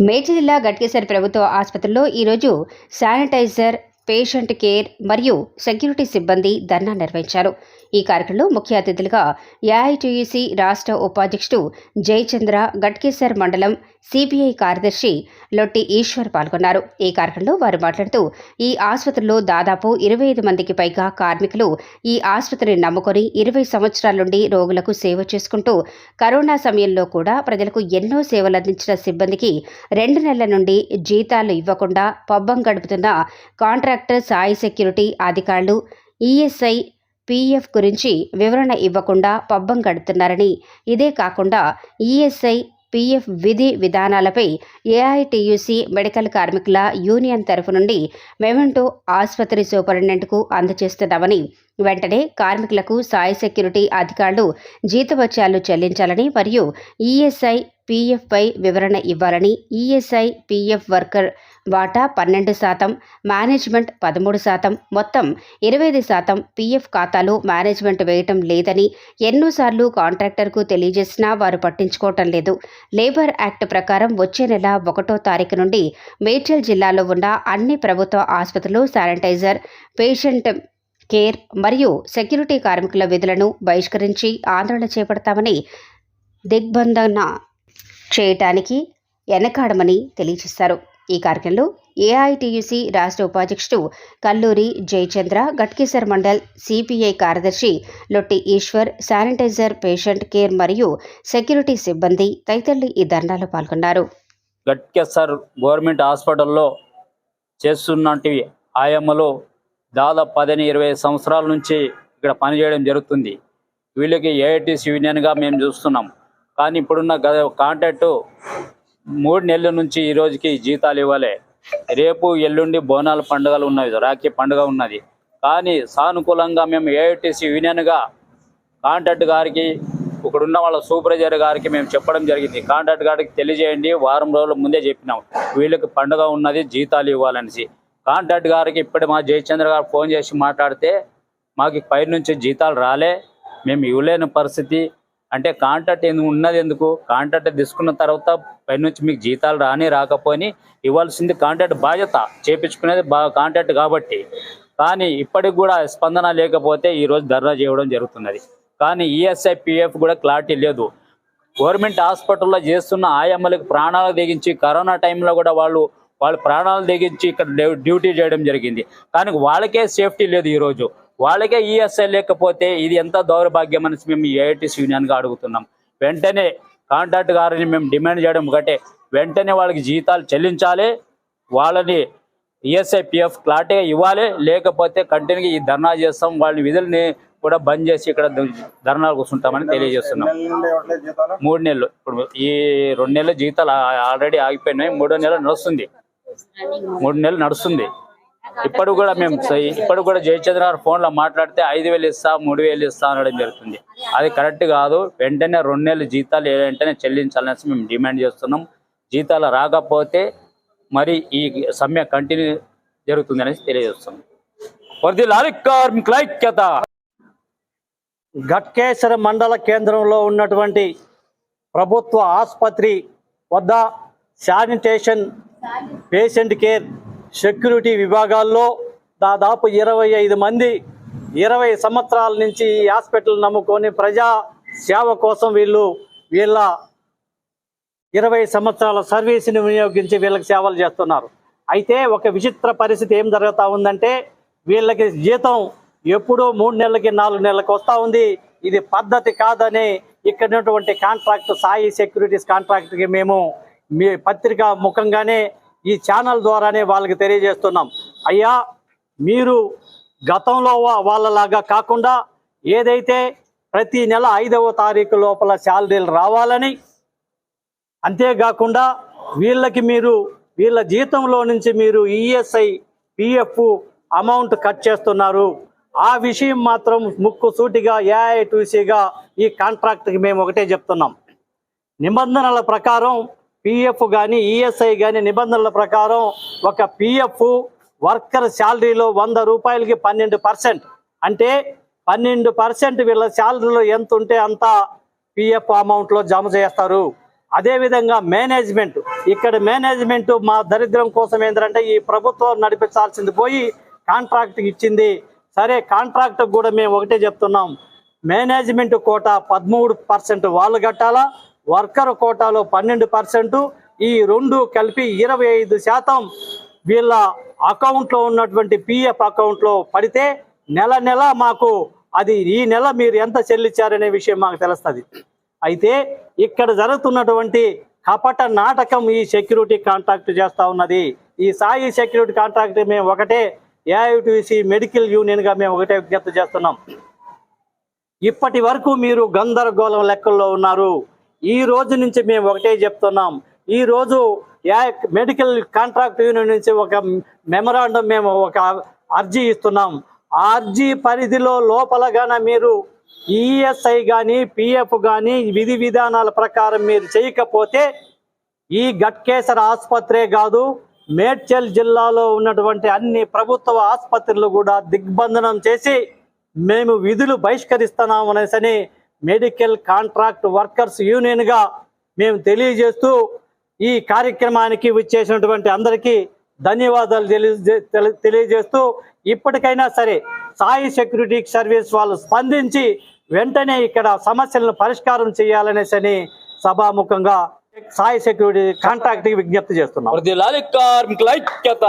మేడ్చల్ జిల్లా గట్కేసర్ ప్రభుత్వ ఆసుపత్రిలో ఈరోజు శానిటైజర్ పేషెంట్ కేర్ మరియు సెక్యూరిటీ సిబ్బంది ధర్నా నిర్వహించారు. ఈ కార్యక్రమంలో ముఖ్య అతిథులుగా ఏఐటీయూసీ రాష్ట్ర ఉపాధ్యక్షుడు జయచంద్ర గట్కేసర్ మండలం సిపిఐ కార్యదర్శి లొట్టి ఈశ్వర్ పాల్గొన్నారు. ఈ కార్యక్రమంలో వారు మాట్లాడుతూ ఈ ఆసుపత్రిలో దాదాపు ఇరవై ఐదు మందికి పైగా కార్మికులు ఈ ఆసుపత్రిని నమ్ముకొని ఇరవై సంవత్సరాల నుండి రోగులకు సేవ చేసుకుంటూ కరోనా సమయంలో కూడా ప్రజలకు ఎన్నో సేవలు అందించిన సిబ్బందికి రెండు నెలల నుండి జీతాలు ఇవ్వకుండా పబ్బం గడుపుతున్న కాంట్రాక్ట్ కలెక్టర్ సాయి సెక్యూరిటీ అధికారులు ఈఎస్ఐ పీఎఫ్ గురించి వివరణ ఇవ్వకుండా పబ్బం కడుతున్నారని. ఇదే కాకుండా ఈఎస్ఐ పీఎఫ్ విధి విధానాలపై ఏఐటియుసి మెడికల్ కార్మికుల యూనియన్ తరఫు నుండి మెమెంటో ఆసుపత్రి సూపరింటెండెంట్కు అందజేస్తున్నామని వెంటనే కార్మికులకు సాయి సెక్యూరిటీ అధికారులు జీతభత్యాలు చెల్లించాలని మరియు ఈఎస్ఐ పీఎఫ్పై వివరణ ఇవ్వాలని ఈఎస్ఐ పీఎఫ్ వర్కర్ వాటా పన్నెండు శాతం మేనేజ్మెంట్ పదమూడు శాతం మొత్తం ఇరవై ఐదు శాతం పీఎఫ్ ఖాతాలో మేనేజ్మెంట్ వేయటం లేదని ఎన్నోసార్లు కాంట్రాక్టర్కు తెలియజేసినా వారు పట్టించుకోవటం లేదు. లేబర్ యాక్ట్ ప్రకారం వచ్చే నెల ఒకటో తారీఖు నుండి మేడ్చల్ జిల్లాలో ఉన్న అన్ని ప్రభుత్వ ఆసుపత్రులు శానిటైజర్ పేషెంట్ కేర్ మరియు సెక్యూరిటీ కార్మికుల విధులను బహిష్కరించి ఆందోళన చేపడతామని దిగ్బంధన చేయటానికి వెనకాడమని తెలియజేశారు. ఈ కార్యక్రమంలో ఏఐటియుసి రాష్ట్ర ఉపాధ్యక్షుడు కల్లూరి జయచంద్ర గట్కేసర్ మండల్ సిపిఐ కార్యదర్శి Lotti Eshwar sanitizer patient care మరియు సెక్యూరిటీ సిబ్బంది తదితరులు ఈ ధర్నాలో పాల్గొన్నారు. గట్కేసర్ గవర్నమెంట్ హాస్పిటల్లో చేస్తున్నటి ఆయమ్మలు దాదాపు పదిహేను ఇరవై సంవత్సరాల నుంచి ఇక్కడ పనిచేయడం జరుగుతుంది. వీళ్ళకి ఏఐటీసీ యూనియన్గా మేము చూస్తున్నాం. కానీ ఇప్పుడున్న గ కాంట్రాక్టు మూడు నెలల నుంచి ఈ రోజుకి జీతాలు ఇవ్వాలి. రేపు ఎల్లుండి బోనాల పండుగలు ఉన్నవి రాఖీ పండుగ ఉన్నది. కానీ సానుకూలంగా మేము ఏఐటీసీ యూనియన్గా కాంట్రాక్ట్ గారికి ఇక్కడున్న వాళ్ళ సూపర్వైజర్ గారికి మేము చెప్పడం జరిగింది. కాంట్రాక్ట్ గారికి తెలియజేయండి వారం రోజుల ముందే చెప్పినాం. వీళ్ళకి పండుగ ఉన్నది జీతాలు ఇవ్వాలనేసి. కాంట్రాక్ట్ గారికి ఇప్పుడు మా జయచంద్ర గారు ఫోన్ చేసి మాట్లాడితే మాకు పై నుంచి జీతాలు రాలే మేము ఇవ్వలేని పరిస్థితి. అంటే కాంట్రాక్ట్ ఎందుకు ఉన్నది ఎందుకు? కాంట్రాక్ట్ తీసుకున్న తర్వాత పై నుంచి మీకు జీతాలు రాని రాకపోని ఇవ్వాల్సింది కాంట్రాక్ట్ బాధ్యత చేపించుకునేది బా కాంట్రాక్ట్ కాబట్టి. కానీ ఇప్పటికి కూడా స్పందన లేకపోతే ఈరోజు ధర్నా చేయడం జరుగుతున్నది. కానీ ఈఎస్ఐ పిఎఫ్ కూడా క్లారిటీ లేదు. గవర్నమెంట్ హాస్పిటల్లో చేస్తున్న ఆయమ్మలకు ప్రాణాలు తెగించి కరోనా టైంలో కూడా వాళ్ళు వాళ్ళు ప్రాణాలు తెగించి ఇక్కడ డ్యూ- డ్యూటీ చేయడం జరిగింది. కానీ వాళ్ళకే సేఫ్టీ లేదు ఈరోజు వాళ్ళకే ఈఎస్ఐ లేకపోతే ఇది ఎంత దౌర్భాగ్యం అనేసి మేము ఏఐటీసీ యూనియన్గా అడుగుతున్నాం. వెంటనే కాంట్రాక్ట్ గారిని మేము డిమాండ్ చేయడం ఒకటే. వెంటనే వాళ్ళకి జీతాలు చెల్లించాలి. వాళ్ళని ఈఎస్ఐ పిఎఫ్ క్లారిటీగా ఇవ్వాలి. లేకపోతే కంటిన్యూగా ఈ ధర్నా చేస్తాం. వాళ్ళ విధుల్ని కూడా బంద్ చేసి ఇక్కడ ధర్నాలు కూర్చుంటామని తెలియజేస్తున్నాం. మూడు నెలలు ఇప్పుడు ఈ రెండు నెలల జీతాలు ఆల్రెడీ ఆగిపోయినాయి. మూడో నెల నడుస్తుంది. మూడు నెలలు నడుస్తుంది. ఇప్పుడు కూడా మేము ఇప్పుడు కూడా జయచంద్ర గారు ఫోన్లో మాట్లాడితే ఐదు వేలు ఇస్తా మూడు వేలు ఇస్తా అనడం జరుగుతుంది. అది కరెక్ట్ కాదు. వెంటనే రెండు నెలల జీతాలు వెంటనే చెల్లించాలనేసి మేము డిమాండ్ చేస్తున్నాం. జీతాలు రాకపోతే మరి ఈ సమ్మె కంటిన్యూ జరుగుతుంది అనేసి తెలియజేస్తున్నాం. వర్ధిల్లాలి కార్మికుల ఐక్యత. ఘట్కేశ్వర మండల కేంద్రంలో ఉన్నటువంటి ప్రభుత్వ ఆసుపత్రి వద్ద శానిటేషన్ పేషెంట్ కేర్ సెక్యూరిటీ విభాగాల్లో దాదాపు ఇరవై ఐదు మంది ఇరవై సంవత్సరాల నుంచి ఈ హాస్పిటల్ నమ్ముకొని ప్రజా సేవ కోసం వీళ్ళు వీళ్ళ ఇరవై సంవత్సరాల సర్వీస్ని వినియోగించి వీళ్ళకి సేవలు చేస్తున్నారు. అయితే ఒక విచిత్ర పరిస్థితి ఏం జరుగుతూ ఉందంటే వీళ్ళకి జీతం ఎప్పుడో మూడు నెలలకి నాలుగు నెలలకు వస్తూ ఉంది. ఇది పద్ధతి కాదని ఇక్కడ ఉన్నటువంటి కాంట్రాక్ట్ సాయి సెక్యూరిటీస్ కాంట్రాక్ట్కి మేము మీ పత్రిక ముఖంగానే ఈ ఛానల్ ద్వారానే వాళ్ళకి తెలియజేస్తున్నాం. అయ్యా మీరు గతంలో వాళ్ళలాగా కాకుండా ఏదైతే ప్రతి నెల ఐదవ తారీఖు లోపల శాలరీలు రావాలని అంతేకాకుండా వీళ్ళకి మీరు వీళ్ళ జీతంలో నుంచి మీరు ఈఎస్ఐ పిఎఫ్ అమౌంట్ కట్ చేస్తున్నారు. ఆ విషయం మాత్రం ముక్కు సూటిగా ఏఐటీసీగా ఈ కాంట్రాక్ట్కి మేము ఒకటే చెప్తున్నాం. నిబంధనల ప్రకారం పిఎఫ్ కానీ ఈఎస్ఐ కానీ నిబంధనల ప్రకారం ఒక పిఎఫ్ వర్కర్ శాలరీలో వంద రూపాయలకి పన్నెండు పర్సెంట్. అంటే పన్నెండు పర్సెంట్ వీళ్ళ శాలరీలో ఎంత ఉంటే అంత పిఎఫ్ అమౌంట్లో జమ చేస్తారు. అదేవిధంగా మేనేజ్మెంట్. ఇక్కడ మేనేజ్మెంట్ మా దరిద్రం కోసం ఏంటంటే ఈ ప్రభుత్వం నడిపించాల్సింది పోయి కాంట్రాక్ట్ ఇచ్చింది. సరే కాంట్రాక్ట్ కూడా మేము ఒకటే చెప్తున్నాం. మేనేజ్మెంట్ కోట పదమూడు పర్సెంట్ వాళ్ళు కట్టాలా? వర్కర్ కోటాలో పన్నెండు పర్సెంట్ ఈ రెండు కలిపి ఇరవై ఐదు శాతం వీళ్ళ అకౌంట్లో ఉన్నటువంటి పిఎఫ్ అకౌంట్లో పడితే నెల నెల మాకు అది ఈ నెల మీరు ఎంత చెల్లించారనే విషయం మాకు తెలుస్తుంది. అయితే ఇక్కడ జరుగుతున్నటువంటి కపట నాటకం ఈ సెక్యూరిటీ కాంట్రాక్ట్ చేస్తా ఉన్నది. ఈ సాయి సెక్యూరిటీ కాంట్రాక్ట్ మేము ఒకటే ఏఐటిసి మెడికల్ యూనియన్గా మేము ఒకటే విజ్ఞప్తి చేస్తున్నాం. ఇప్పటి వరకు మీరు గందరగోళం లెక్కల్లో ఉన్నారు. ఈ రోజు నుంచి మేము ఒకటే చెప్తున్నాం. ఈ రోజు యా- మెడికల్ కాంట్రాక్ట్ యూనియన్ నుంచి ఒక మెమరాండం మేము ఒక అర్జీ ఇస్తున్నాం. ఆ అర్జీ పరిధిలో లోపలగాన మీరు ఈఎస్ఐ కానీ పిఎఫ్ కానీ విధి విధానాల ప్రకారం మీరు చేయకపోతే ఈ గట్కేసర ఆసుపత్రే కాదు మేడ్చల్ జిల్లాలో ఉన్నటువంటి అన్ని ప్రభుత్వ ఆసుపత్రులు కూడా దిగ్బంధనం చేసి మేము విధులు బహిష్కరిస్తున్నాం అనేసని మెడికల్ కాంట్రాక్ట్ వర్కర్స్ యూనియన్గా మేము తెలియజేస్తూ ఈ కార్యక్రమానికి వచ్చేసినటువంటి అందరికీ ధన్యవాదాలు తెలియజే- తెలి- తెలియజేస్తూ ఇప్పటికైనా సరే సాయి సెక్యూరిటీ సర్వీస్ వాళ్ళు స్పందించి వెంటనే ఇక్కడ సమస్యలను పరిష్కారం చేయాలనేసని సభాముఖంగా సాయి సెక్యూరిటీ కాంట్రాక్ట్ విజ్ఞప్తి చేస్తున్నాం. కార్మికుల ఐక్యత.